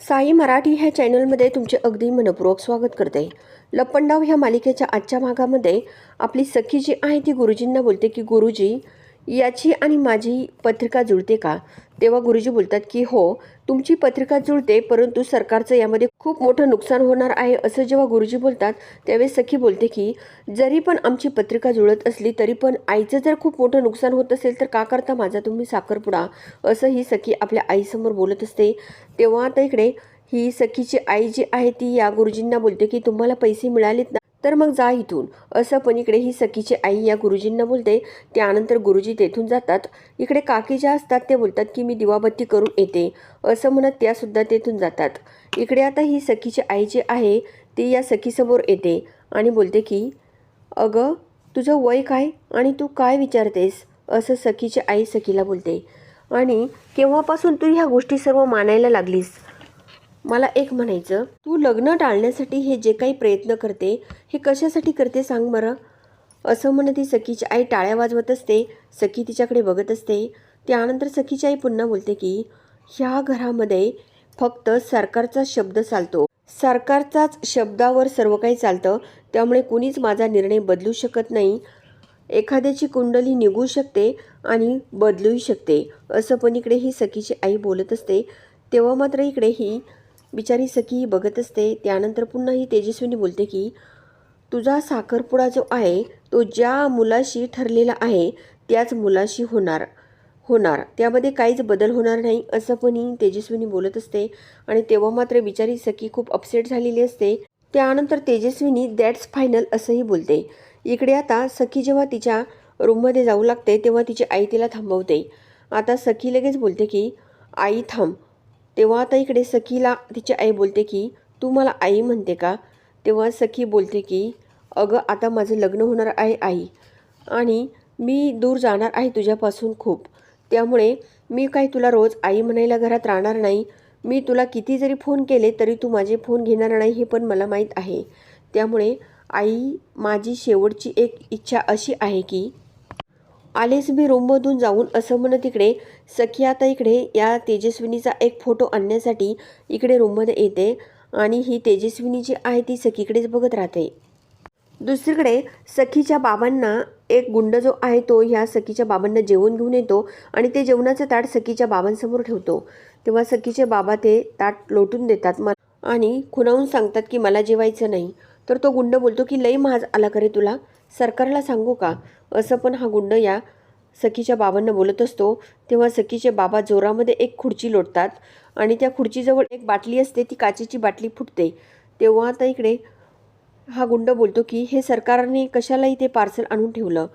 साई मराठी ह्या चॅनलमध्ये तुमचे अगदी मनपूर्वक स्वागत करते. लपंडाव ह्या मालिकेच्या आजच्या भागामध्ये आपली सखी जी आहे ती गुरुजींना बोलते की गुरुजी याची आणि माझी पत्रिका जुळते का? तेव्हा गुरुजी बोलतात की हो तुमची पत्रिका जुळते परंतु सरकारचं यामध्ये खूप मोठं नुकसान होणार आहे. असं जेव्हा गुरुजी बोलतात त्यावेळेस सखी बोलते की जरी पण आमची पत्रिका जुळत असली तरी पण आईचं जर खूप मोठं नुकसान होत असेल तर का करता माझा तुम्ही साखरपुडा? असं ही सखी आपल्या आईसमोर बोलत असते. तेव्हा आता इकडे ही सखीची आई जी आहे ती या गुरुजींना बोलते की तुम्हाला पैसे मिळालेत ना? तर मग जा इथून. असं पण इकडे ही सखीची आई या गुरुजींना बोलते. त्यानंतर गुरुजी तेथून जातात. इकडे काकी ज्या असतात ते बोलतात की मी दिवाबत्ती करून येते. असं म्हणत त्यासुद्धा तेथून जातात. इकडे आता ही सखीची आई जी आहे ती या सखीसमोर येते आणि बोलते की अगं तुझं वय काय आणि तू काय विचारतेस? असं सखीची आई सखीला बोलते. आणि केव्हापासून तू ह्या गोष्टी सर्व मानायला लागलीस? मला एक म्हणायचं तू लग्न टाळण्यासाठी हे जे काही प्रयत्न करते हे कशासाठी करते सांग बरं. असं म्हणत ती सखीची आई टाळ्या वाजवत असते सखी तिच्याकडे बघत असते. त्यानंतर सखीची आई पुन्हा बोलते की ह्या घरामध्ये फक्त सरकारचा शब्द चालतो. सरकारचाच शब्दावर सर्व काही चालतं. त्यामुळे कुणीच माझा निर्णय बदलू शकत नाही. एखाद्याची कुंडली निघू शकते आणि बदलूही शकते. असं पण इकडे ही सखीची आई बोलत असते. तेव्हा मात्र इकडे ही बिचारी सखी बघत असते. त्यानंतर पुन्हा ही तेजस्विनी बोलते की तुझा साखरपुडा जो आहे तो ज्या मुलाशी ठरलेला आहे त्याच मुलाशी होणार. होणार. त्यामध्ये काहीच बदल होणार नाही असं पण ही तेजस्विनी बोलत असते. आणि तेव्हा मात्र बिचारी सखी खूप अपसेट झालेली असते. त्यानंतर तेजस्विनी दॅट्स फायनल असंही बोलते. इकडे आता सखी जेव्हा तिच्या रूममध्ये जाऊ लागते तेव्हा तिची आई तिला थांबवते. आता सखी लगेच बोलते की आई थांब. तेव्हा आता इकडे सखीला तिची आई बोलते की तू मला आई म्हणते का? तेव्हा सखी बोलते की अगं आता माझं लग्न होणार आहे आई. आणि मी दूर जाणार आहे तुझ्यापासून खूप. त्यामुळे मी काय तुला रोज आई म्हणायला घरात राहणार नाही. मी तुला किती जरी फोन केले तरी तू माझे फोन घेणार नाही हे पण मला माहीत आहे. त्यामुळे आई माझी शेवटची एक इच्छा अशी आहे की आलेच मी रूममधून जाऊन असं म्हणत इकडे सखी आता इकडे या तेजस्विनीचा एक फोटो आणण्यासाठी इकडे रूममध्ये येते आणि ही तेजस्विनी जी आहे ती सखीकडेच बघत राहते. दुसरीकडे सखीच्या बाबांना एक गुंड जो आहे तो ह्या सखीच्या बाबांना जेवण घेऊन येतो आणि ते जेवणाचं ताट सखीच्या बाबांसमोर ठेवतो. तेव्हा सखीचे बाबा ते ताट लोटून देतात म आणि खुणावून सांगतात की मला जेवायचं नाही. तर तो गुंड बोलतो की लई महाज आला करे तुला? सरकारला सांगू का? असं पण हा गुंड या सखीच्या बाबांना बोलत असतो. तेव्हा सखीचे बाबा जोरामध्ये एक खुर्ची लोटतात आणि त्या खुर्चीजवळ एक बाटली असते ती काचेची बाटली फुटते. तेव्हा आता इकडे हा गुंड बोलतो की हे सरकारने कशाला इथे पार्सल आणून ठेवलं.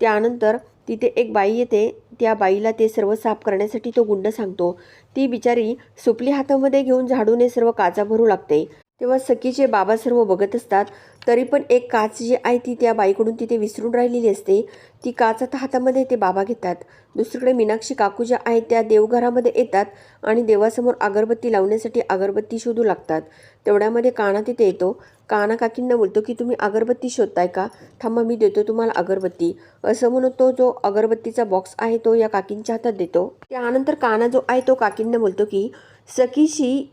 त्यानंतर तिथे एक बाई येते. त्या बाईला ते सर्व साफ करण्यासाठी तो गुंड सांगतो. ती बिचारी सुपली हातामध्ये घेऊन झाडूने सर्व काचा भरू लागते. तेव्हा सखीचे बाबा सर्व बघत असतात. तरी पण एक काच जी आहे ती त्या बाईकडून तिथे विसरून राहिलेली असते. ती काच आता हातामध्ये ते बाबा घेतात. दुसरीकडे मीनाक्षी काकू ज्या आहेत त्या देवघरामध्ये येतात आणि देवासमोर अगरबत्ती लावण्यासाठी अगरबत्ती शोधू लागतात. तेवढ्यामध्ये काना तिथे येतो. काना काकींना बोलतो की तुम्ही अगरबत्ती शोधताय का? थांबा मी देतो तुम्हाला अगरबत्ती. असं म्हणून तो जो अगरबत्तीचा बॉक्स आहे तो या काकींच्या हातात देतो. त्यानंतर काना जो आहे तो काकींना बोलतो की सखीशी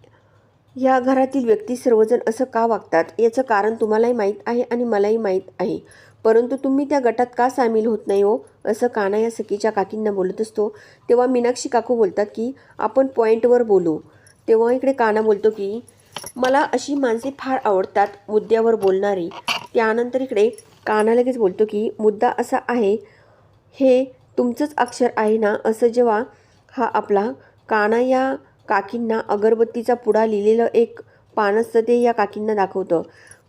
ह्या घरातील व्यक्ती सर्वजण असं का वागतात? याचं कारण तुम्हालाही माहीत आहे आणि मलाही माहीत आहे. परंतु तुम्ही त्या गटात का सामील होत नाही हो? असं काना या सखीच्या काकींना बोलत असतो. तेव्हा मीनाक्षी काकू बोलतात की आपण पॉईंटवर बोलू. तेव्हा इकडे काना बोलतो की मला अशी माणसे फार आवडतात मुद्द्यावर बोलणारी. त्यानंतर इकडे काना लगेच बोलतो की मुद्दा असा आहे हे तुमचंच अक्षर आहे ना? असं जेव्हा हा आपला काना या काकींना अगरबत्तीचा पुडा लिहिलेलं एक पान असतं ते या काकींना दाखवतं.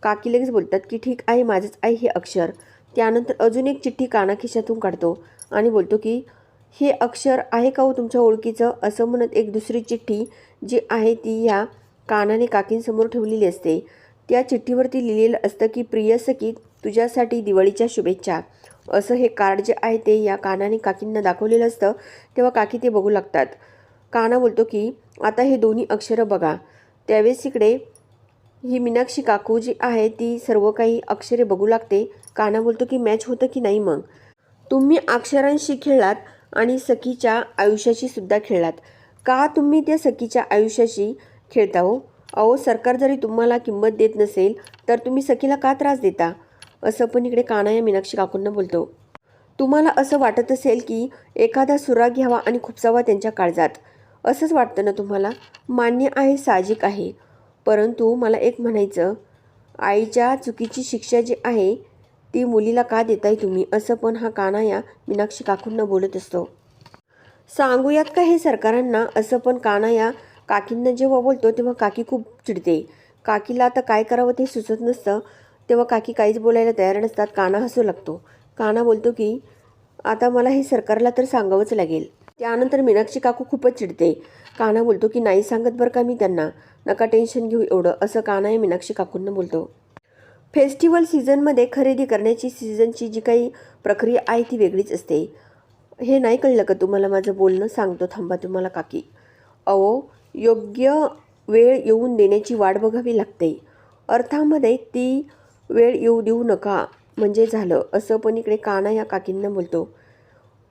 काकी लगेच बोलतात की ठीक आहे माझंच आहे हे अक्षर. त्यानंतर अजून एक चिठ्ठी कानाखिशातून काढतो आणि बोलतो की हे अक्षर आहे का हो तुमच्या ओळखीचं? असं म्हणत एक दुसरी चिठ्ठी जी आहे ती या कानाने काकींसमोर ठेवलेली असते. त्या चिठ्ठीवरती लिहिलेलं असतं की प्रिय सखी तुझ्यासाठी दिवाळीच्या शुभेच्छा. असं हे कार्ड जे आहे ते या कानाने काकींना दाखवलेलं असतं तेव्हा काकी ते बघू लागतात. काना बोलतो की आता हे दोन्ही अक्षरं बघा. त्यावेळेस इकडे ही मीनाक्षी काकू जी आहे ती सर्व काही अक्षरे बघू लागते. काना बोलतो की मॅच होतं की नाही मग? तुम्ही अक्षरांशी खेळलात आणि सखीच्या आयुष्याशी सुद्धा खेळलात. का तुम्ही त्या सखीच्या आयुष्याशी खेळता हो? अहो सरकार जरी तुम्हाला किंमत देत नसेल तर तुम्ही सखीला का त्रास देता? असं पण इकडे काना या मीनाक्षी काकूंना बोलतो. तुम्हाला असं वाटत असेल की एखादा सुरा घ्यावा आणि खुपसावा त्यांच्या काळजात. असंच वाटतं ना तुम्हाला? मान्य आहे साहजिक आहे. परंतु मला एक म्हणायचं आईच्या चुकीची शिक्षा जी आहे ती मुलीला का देताय तुम्ही? असं पण हा काना या मीनाक्षी काकूंना बोलत असतो. सांगूयात का हे सरकारांना? असं पण काना या काकींना जेव्हा बोलतो तेव्हा काकी खूप चिडते. काकीला आता काय करावं ते सुचत नसतं. तेव्हा काकी काहीच बोलायला तयार नसतात. काना हसू लागतो. काना बोलतो की आता मला हे सरकारला तर सांगावंच लागेल. त्यानंतर मीनाक्षी काकू खूपच चिडते. काना बोलतो की नाही सांगत बरं का मी त्यांना? नका टेन्शन घेऊ एवढं असं काना या मीनाक्षी काकूंना बोलतो. फेस्टिवल सीझनमध्ये खरेदी करण्याची सीझनची जी काही प्रक्रिया आहे ती वेगळीच असते. हे नाही कळलं का तुम्हाला माझं बोलणं? सांगतो थांबा तुम्हाला काकी. अहो योग्य वेळ येऊन देण्याची वाट बघावी लागते. अर्थामध्ये ती वेळ येऊ देऊ नका म्हणजे झालं असं पण इकडे काना या काकींना बोलतो.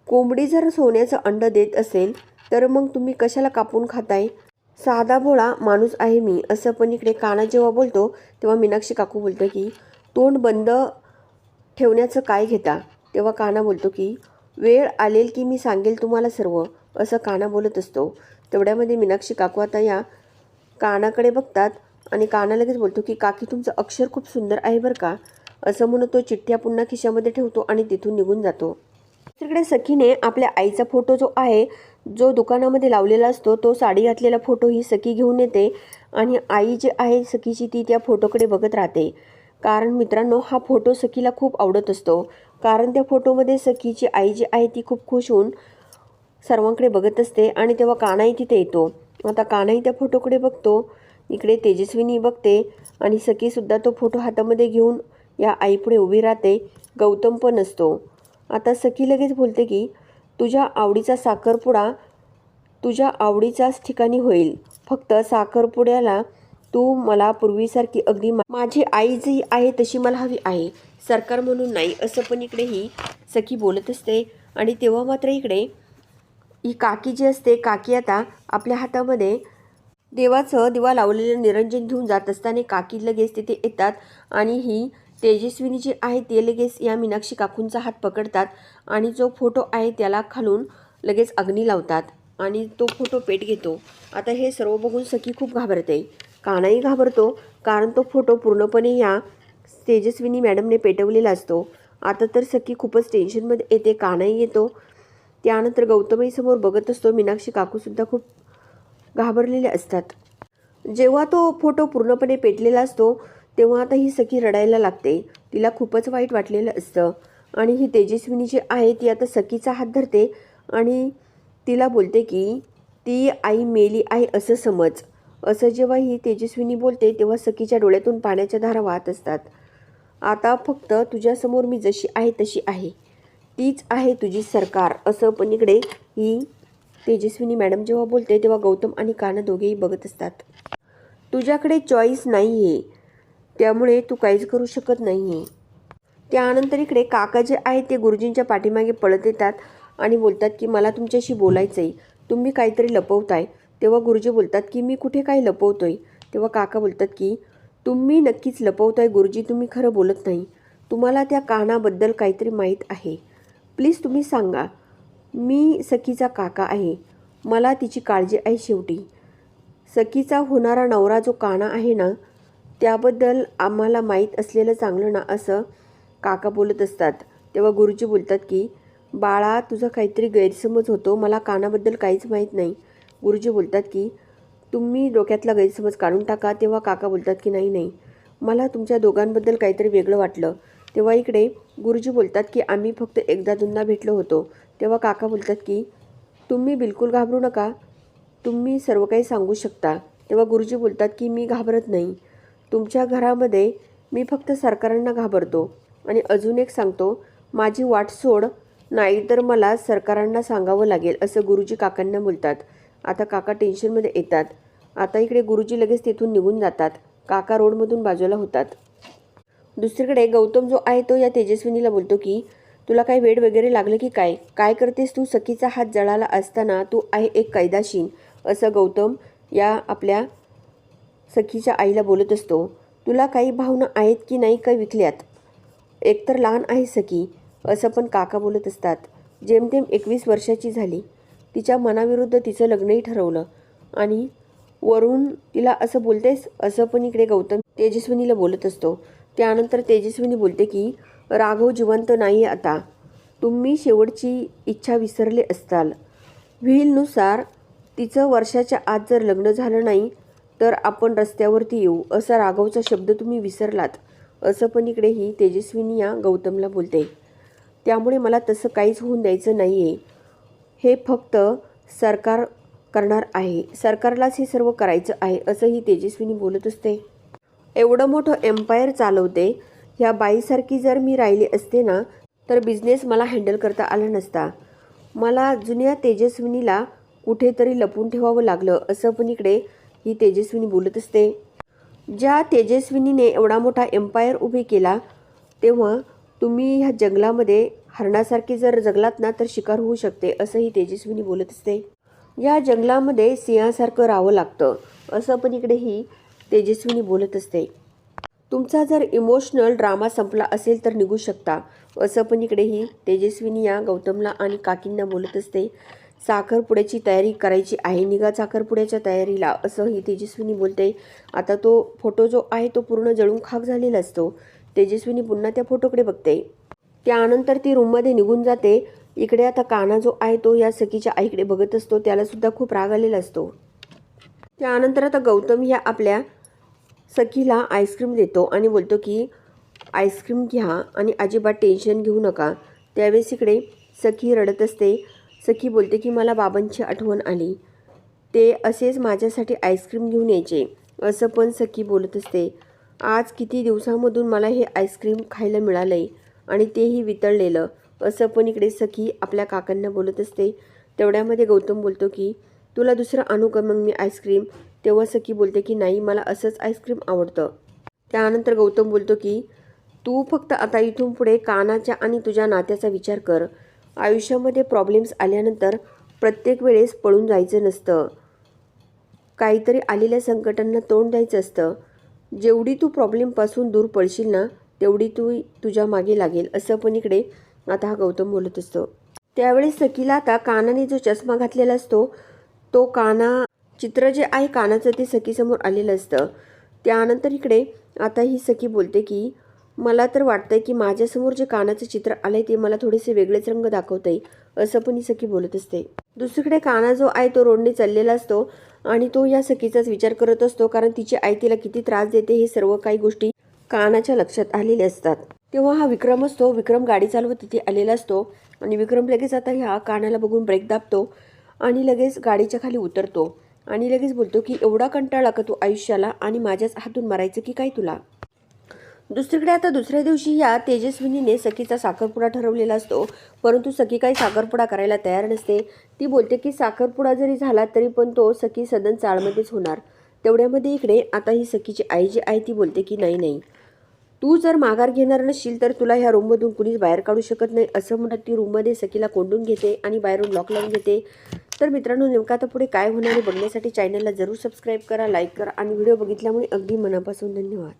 कोंबडी जर सोन्याचं अंड देत असेल तर मग तुम्ही कशाला कापून खाताय? साधा भोळा माणूस आहे मी असं पण इकडे काना जेव्हा बोलतो तेव्हा मीनाक्षी काकू बोलतो की तोंड बंद ठेवण्याचं काय घेता? तेव्हा काना बोलतो की वेळ आलेल की मी सांगेल तुम्हाला सर्व असं काना बोलत असतो. तेवढ्यामध्ये मीनाक्षी काकू आता या कानाकडे बघतात आणि काना लगेच बोलतो की काकी तुमचं अक्षर खूप सुंदर आहे बरं का? असं म्हणून तो चिठ्ठ्या पुन्हा खिशामध्ये ठेवतो आणि तिथून निघून जातो. दुसरीकडे सखीने आपल्या आईचा फोटो जो आहे जो दुकानामध्ये लावलेला असतो तो साडी घातलेला फोटो ही सखी घेऊन येते आणि आई जी आहे सखीची ती त्या फोटोकडे बघत राहते. कारण मित्रांनो हा फोटो सखीला खूप आवडत असतो. कारण त्या फोटोमध्ये सखीची आई जी आहे ती खूप खुश होऊन सर्वांकडे बघत असते आणि तेव्हा कानाही तिथे येतो. आता कानाही त्या फोटोकडे बघतो. इकडे तेजस्विनी बघते आणि सखीसुद्धा तो फोटो हातामध्ये घेऊन या आईपुढे उभी राहते. गौतम पण असतो. आता सखी लगेच बोलते की तुझ्या आवडीचा साखरपुडा तुझ्या आवडीच्याच ठिकाणी होईल. फक्त साखरपुड्याला तू मला पूर्वीसारखी अगदी माझी आई जी आहे तशी मला हवी आहे. सरकार म्हणून नाही असं पण इकडे ही सखी बोलत असते. आणि तेव्हा मात्र इकडे ही काकी जी असते काकी आता आपल्या हातामध्ये देवाचं दिवा लावलेलं निरंजन घेऊन जात असताना काकी लगेच तिथे येतात आणि ही तेजस्विनी जी आहे ते लगेच या मीनाक्षी काकूंचा हात पकडतात आणि जो फोटो आहे त्याला खालून लगेच अग्नी लावतात आणि तो फोटो पेट घेतो. आता हे सर्व बघून सखी खूप घाबरते. कानाही घाबरतो कारण तो फोटो पूर्णपणे या तेजस्विनी मॅडमने पेटवलेला असतो. आता तर सखी खूपच टेन्शनमध्ये येते कानाही येतो. त्यानंतर गौतमीसमोर बघत असतो मीनाक्षी काकूसुद्धा खूप घाबरलेले असतात. जेव्हा तो फोटो पूर्णपणे पेटलेला असतो तेव्हा आता ही सखी रडायला लागते. तिला खूपच वाईट वाटलेलं असतं. आणि ही तेजस्विनी जी आहे ती आता सखीचा हात धरते आणि तिला बोलते की ती आई मेली आहे असं समज. असं जेव्हा ही तेजस्विनी बोलते तेव्हा सखीच्या डोळ्यातून पाण्याच्या धारा वाहत असतात. आता फक्त तुझ्यासमोर मी जशी आहे तशी आहे. तीच आहे तुझी सरकार. असं पण इकडे ही तेजस्विनी मॅडम जेव्हा बोलते तेव्हा गौतम आणि काना दोघेही बघत असतात. तुझ्याकडे चॉईस नाही आहे त्यामुळे तू काहीच करू शकत नाही आहे त्यानंतर इकडे काका जे आहेत ते गुरुजींच्या पाठीमागे पळत येतात आणि बोलतात की मला तुमच्याशी बोलायचं आहे तुम्ही काहीतरी लपवताय. तेव्हा गुरुजी बोलतात की मी कुठे काय लपवतोय? तेव्हा काका बोलतात की तुम्ही नक्कीच लपवताय गुरुजी तुम्ही खरं बोलत नाही. तुम्हाला त्या कानाबद्दल काहीतरी माहीत आहे. प्लीज तुम्ही सांगा. मी सखीचा काका आहे. मला तिची काळजी आहे शेवटी. सखीचा होणारा नवरा जो काना आहे ना त्याबद्दल आम्हाला माहीत असलेलं चांगलं ना असं काका बोलत असतात. तेव्हा गुरुजी बोलतात की बाळा तुझा काहीतरी गैरसमज होतो. मला कानाबद्दल काहीच माहीत नाही. गुरुजी बोलतात की तुम्ही डोक्यातला गैरसमज काढून टाका. तेव्हा काका बोलतात की नाही नाही. मला तुमच्या दोघांबद्दल काहीतरी वेगळं वाटलं. तेव्हा इकडे गुरुजी बोलतात की आम्ही फक्त एकदा दोनदा भेटलो होतो. तेव्हा काका बोलतात की तुम्ही बिलकुल घाबरू नका. तुम्ही सर्व काही सांगू शकता. तेव्हा गुरुजी बोलतात की मी घाबरत नाही. तुमच्या घरामध्ये मी फक्त सरकारांना घाबरतो. आणि अजून एक सांगतो माझी वाट सोड नाही तर मला सरकारांना सांगावं लागेल असं गुरुजी काकांना बोलतात. आता काका टेन्शनमध्ये येतात. आता इकडे गुरुजी लगेच तिथून निघून जातात. काका रोडमधून बाजूला होतात. दुसरीकडे गौतम जो आहे तो या तेजस्विनीला बोलतो की तुला काही वेळ वगैरे लागलं की काय? काय करतेस तू? सखीचा हात जळाला असताना तू आहे एक कैदाशीन. असं गौतम या आपल्या सखीच्या आईला बोलत असतो तुला काही भावना आहेत की नाही का विकल्यात? एकतर लहान आहे सखी असं पण काका बोलत असतात. जेमतेम एकवीस वर्षाची झाली तिच्या मनाविरुद्ध तिचं लग्नही ठरवलं. आणि वरून तिला असं बोलतेस? असं पण इकडे गौतम तेजस्विनीला बोलत असतो. त्यानंतर तेजस्विनी बोलते की राघव जिवंत नाही आता. तुम्ही शेवटची इच्छा विसरले असताल. व्हीलनुसार तिचं वर्षाच्या आत जर लग्न झालं नाही तर आपण रस्त्यावरती येऊ असा राघवचा शब्द तुम्ही विसरलात असं पण इकडेही तेजस्विनी या गौतमला बोलते. त्यामुळे मला तसं काहीच होऊन द्यायचं नाही आहे हे फक्त सरकार करणार आहे. सरकारलाच हे सर्व करायचं आहे असंही तेजस्विनी बोलत असते. एवढं मोठं एम्पायर चालवते ह्या बाईसारखी जर मी राहिली असते ना तर बिझनेस मला हँडल करता आला नसता. मला जुन्या तेजस्विनीला कुठेतरी लपून ठेवावं लागलं असं पण इकडे ही तेजस्विनी बोलत असते. ज्या तेजस्विनीने एवढा मोठा एम्पायर उभे केला तेव्हा तुम्ही ह्या जंगलामध्ये हरणासारखे जर जगलात ना तर शिकार होऊ शकते असंही तेजस्विनी बोलत असते. या जंगलामध्ये सिंहासारखं राहावं लागतं असं पण इकडे ही तेजस्विनी बोलत असते. तुमचा जर इमोशनल ड्रामा संपला असेल तर निघू शकता असं पण इकडे ही तेजस्विनी या गौतमला आणि काकींना बोलत असते. साखरपुड्याची तयारी करायची आहे. निघा साखरपुड्याच्या तयारीला असंही तेजस्विनी बोलते. आता तो फोटो जो आहे तो पूर्ण जळून खाक झालेला असतो. तेजस्विनी पुन्हा त्या फोटोकडे बघते. त्यानंतर ती रूममध्ये निघून जाते. इकडे आता काना जो आहे तो या सखीच्या आईकडे बघत असतो. त्यालासुद्धा खूप राग आलेला असतो. त्यानंतर आता गौतम ह्या आपल्या सखीला आईस्क्रीम देतो आणि बोलतो की आईस्क्रीम घ्या आणि अजिबात टेन्शन घेऊ नका. त्यावेळेस इकडे सखी रडत असते. सखी बोलते की मला बाबांची आठवण आली. ते असेच माझ्यासाठी आईस्क्रीम घेऊन यायचे. असं पण सखी बोलत असते. आज किती दिवसामधून मला हे आईस्क्रीम खायला मिळालं आहे आणि तेही वितळलेलं. असं पण इकडे सखी आपल्या काकांना बोलत असते. तेवढ्यामध्ये गौतम बोलतो की तुला दुसरं आणू का मग मी आईस्क्रीम? तेव्हा सखी बोलते की नाही मला असंच आईस्क्रीम आवडतं. त्यानंतर गौतम बोलतो की तू फक्त आता इथून पुढे कानाच्या आणि तुझ्या नात्याचा विचार कर. आयुष्यामध्ये प्रॉब्लेम्स आल्यानंतर प्रत्येक वेळेस पळून जायचं नसतं. काहीतरी आलेल्या संकटांना तोंड द्यायचं असतं. जेवढी तू प्रॉब्लेमपासून दूर पडशील ना तेवढी तू तुझ्या मागे लागेल असं पण इकडे आता हा गौतम बोलत असतो. त्यावेळेस सखीला आता कानाने जो चष्मा घातलेला असतो तो काना चित्र जे आहे कानाचं ते सखीसमोर आलेलं असतं. त्यानंतर इकडे आता ही सखी बोलते की मला तर वाटतंय की माझ्यासमोर जे कानाचं चित्र आलंय ते मला थोडेसे वेगळेच रंग दाखवतंय असं पण ही सखी बोलत असते. दुसरीकडे काना जो आहे तो रोडने चाललेला असतो आणि तो या सखीचाच विचार करत असतो कारण तिची आई तिला किती त्रास देते हे सर्व काही गोष्टी कानाच्या लक्षात आलेल्या असतात. तेव्हा हा विक्रम असतो विक्रम गाडी चालवत तिथे आलेला असतो आणि विक्रम लगेच आता ह्या कानाला बघून ब्रेक दाबतो आणि लगेच गाडीच्या खाली उतरतो आणि लगेच बोलतो की एवढा कंटाळा का तू आयुष्याला आणि माझ्याच हातून मारायचं की काय तुला? दुसरीकडे आता दुसऱ्या दिवशी या तेजस्विनीने सखीचा साखरपुडा ठरवलेला असतो. परंतु सखी काही साखरपुडा करायला तयार नसते. ती बोलते की साखरपुडा जरी झाला तरी पण तो सखी सदन चाळमध्येच होणार. तेवढ्यामध्ये इकडे आता ही सखीची आई जी आहे ती बोलते की नाही नाही. तू जर माघार घेणार नसशील तर तुला ह्या रूममधून कुणीच बाहेर काढू शकत नाही. असं म्हणत ती रूममध्ये सखीला कोंडून घेते आणि बाहेरून लॉक लावून घेते. तर मित्रांनो नेमका आता पुढे काय होणार आहे बघण्यासाठी चॅनलला जरूर सबस्क्राईब करा लाईक करा आणि व्हिडिओ बघितल्यामुळे अगदी मनापासून धन्यवाद.